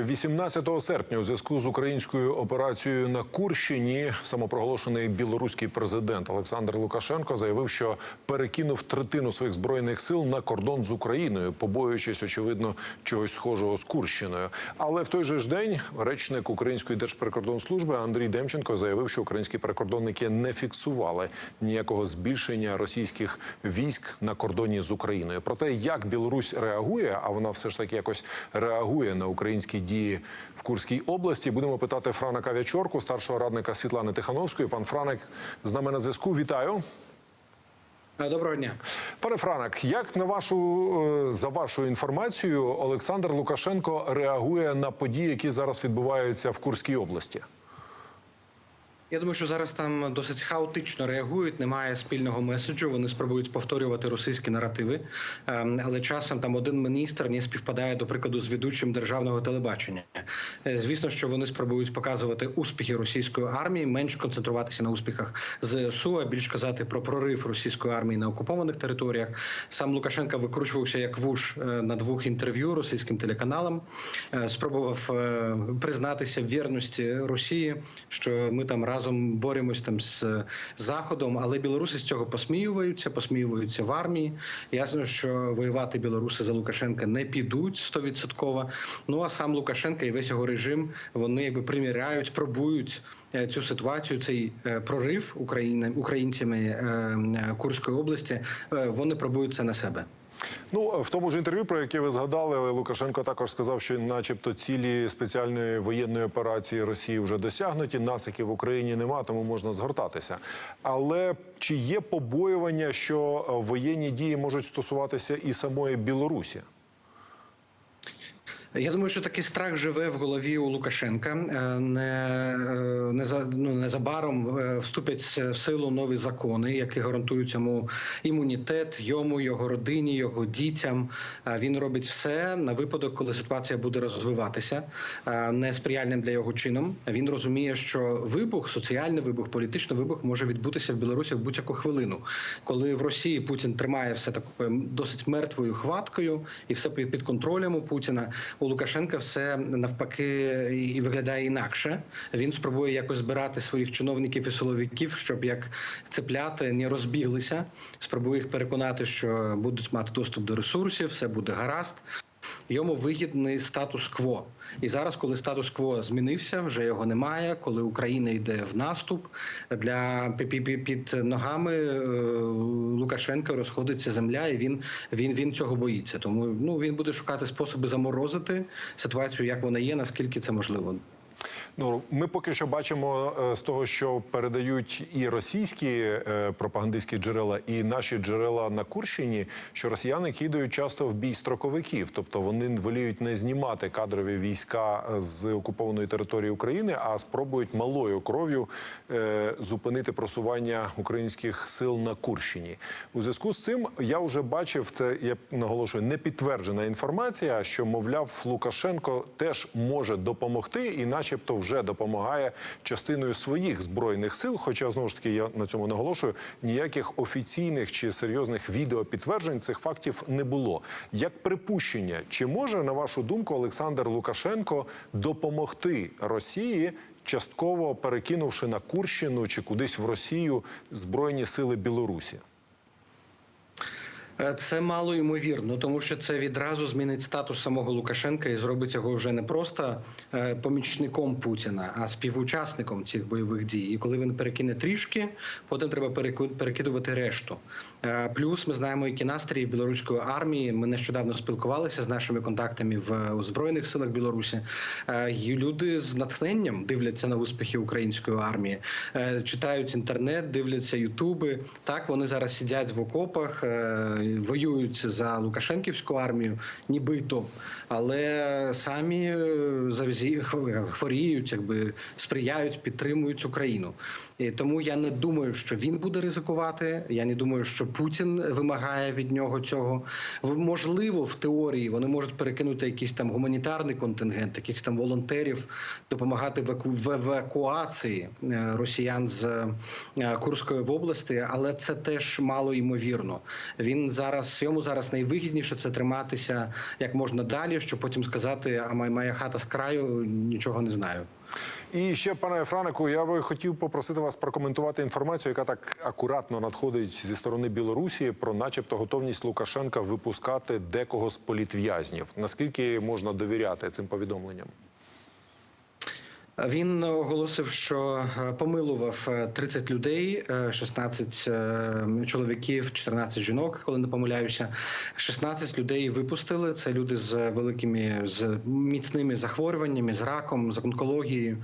18 серпня у зв'язку з українською операцією на Курщині самопроголошений білоруський президент Олександр Лукашенко заявив, що перекинув третину своїх збройних сил на кордон з Україною, побоюючись, очевидно, чогось схожого з Курщиною. Але в той же ж день речник Української держприкордонслужби Андрій Демченко заявив, що українські прикордонники не фіксували ніякого збільшення російських військ на кордоні з Україною. Про те, як Білорусь реагує, а вона все ж таки якось реагує на українські дії в Курській області. Будемо питати Франа Вячорку, старшого радника Світлани Тихановської. Пан Франек з нами на зв'язку. Вітаю. Доброго дня. Пане Франак, як на вашу е, за вашою інформацією, Олександр Лукашенко реагує на події, які зараз відбуваються в Курській області? Я думаю, що зараз там досить хаотично реагують. Немає спільного меседжу. Вони спробують повторювати російські наративи, Ем, але часом там один міністр не співпадає до прикладу з ведучим державного телебачення. Е, Звісно, що вони спробують показувати успіхи російської армії, менш концентруватися на успіхах ЗСУ, а більш казати про прорив російської армії на окупованих територіях. Сам Лукашенко викручувався як вуш е, на двох інтерв'ю російським телеканалам. Е, Спробував признатися в вірності Росії, що ми там разом боремось там з заходом, але білоруси з цього посміюються, посміюються в армії. Ясно, що воювати білоруси за Лукашенка не підуть стовідсотково. Ну а сам Лукашенко і весь його режим вони якби приміряють, пробують. е, Цю ситуацію, цей е, прорив України українцями е, е, Курської області, е, вони пробують це на себе. Ну в тому ж інтерв'ю, про яке ви згадали, Лукашенко також сказав, що, начебто, цілі спеціальної воєнної операції Росії вже досягнуті. Насиків в Україні нема, тому можна згортатися. Але чи є побоювання, що е, воєнні дії можуть стосуватися і самої Білорусі? Я думаю, що такий страх живе в голові у Лукашенка. Е, Не, е, не за ну незабаром е, вступять в силу нові закони, які гарантують йому імунітет, йому, його родині, його дітям. Він робить все на випадок, коли ситуація буде розвиватися е, несприяльним для його чином. Він розуміє, що вибух, соціальний вибух, політичний вибух може відбутися в Білорусі в будь-яку хвилину, коли в Росії Путін тримає все такою досить мертвою хваткою і все під контролем у Путіна. У Лукашенка все навпаки і виглядає інакше. Він спробує якось збирати своїх чиновників і силовиків, щоб як цепляти не розбіглися. Спробує їх переконати, що будуть мати доступ до ресурсів, все буде гаразд. Йому вигідний статус-кво. І зараз, коли статус-кво змінився, вже його немає. Коли Україна йде в наступ для пі- пі- під ногами е, Лукашенка розходиться земля, і він, він, він цього боїться. Тому ну він буде шукати способи заморозити ситуацію, як вона є, наскільки це можливо. Ну, ми поки що бачимо е, з того, що передають і російські е, пропагандистські джерела, і наші джерела на Курщині, що росіяни кидають часто в бій строковиків, тобто вони воліють не знімати кадрові війська з окупованої території України, а спробують малою кров'ю е, зупинити просування українських сил на Курщині. У зв'язку з цим я вже бачив це. Я наголошую, не підтверджена інформація, що мовляв Лукашенко теж може допомогти, і, начебто, вже допомагає частиною своїх збройних сил. Хоча знову ж таки я на цьому наголошую, ніяких офіційних чи серйозних відеопідтверджень цих фактів не було. Як припущення, чи може на вашу думку Олександр Лукашенко допомогти Росії? Частково перекинувши на Курщину чи кудись в Росію збройні сили Білорусі. Е, Це мало ймовірно, тому що це відразу змінить статус самого Лукашенка і зробить його вже не просто е, помічником Путіна, а співучасником цих бойових дій. І коли він перекине трішки, потім треба перекидувати решту. Е, Плюс ми знаємо, які настрої білоруської армії. Ми нещодавно спілкувалися з нашими контактами в збройних силах Білорусі. Люди з натхненням дивляться на успіхи української армії, читають інтернет, дивляться ютуби. Так вони зараз сидять в окопах, воюють за Лукашенківську армію, нібито, але самі е, хворіють, якби сприяють, підтримують Україну. І тому я не думаю, що він буде ризикувати. Я не думаю, що Путін вимагає від нього цього. Можливо, в теорії вони можуть перекинути якийсь там гуманітарний контингент, якихось там волонтерів, допомагати в евакуації е, росіян з е, Курської області, але це теж мало ймовірно. Він зараз йому зараз найвигідніше це триматися як можна далі, щоб потім сказати: а моя- хата з краю нічого не знаю. І ще, пане Франику, я би хотів попросити вас прокоментувати інформацію, яка так акуратно надходить зі сторони Білорусі про, начебто, готовність Лукашенка випускати декого з політв'язнів. Наскільки можна довіряти цим повідомленням? Він оголосив, що е, помилував е, 30 людей, е, 16 е, чоловіків, 14 жінок, коли не помиляюся. 16 людей випустили. Це люди з великими з міцними захворюваннями, з раком, з онкологією.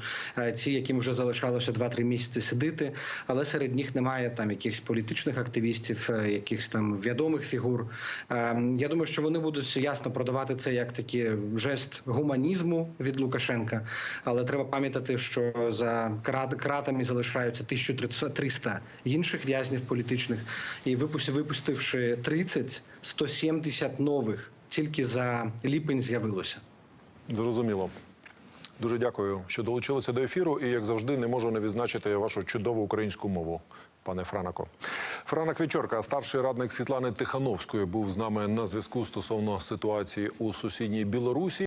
Ці, яким вже залишалося 2-3 місяці сидіти, але серед них немає там якихось політичних активістів, якихось там відомих фігур. Е, Я думаю, що вони будуть ясно продавати це як такий жест гуманізму від Лукашенка, але треба пам'ятати, що за кратами залишаються 1300 інших в'язнів політичних, і випусти- випустивши 30, 170 нових тільки за ліпень з'явилося. Зрозуміло. Дуже дякую, що долучилися до ефіру. І як завжди, не можу не відзначити вашу чудову українську мову, пане Франако. Франак Вечорка, старший радник Світлани Тихановської, був з нами на зв'язку стосовно ситуації у сусідній Білорусі.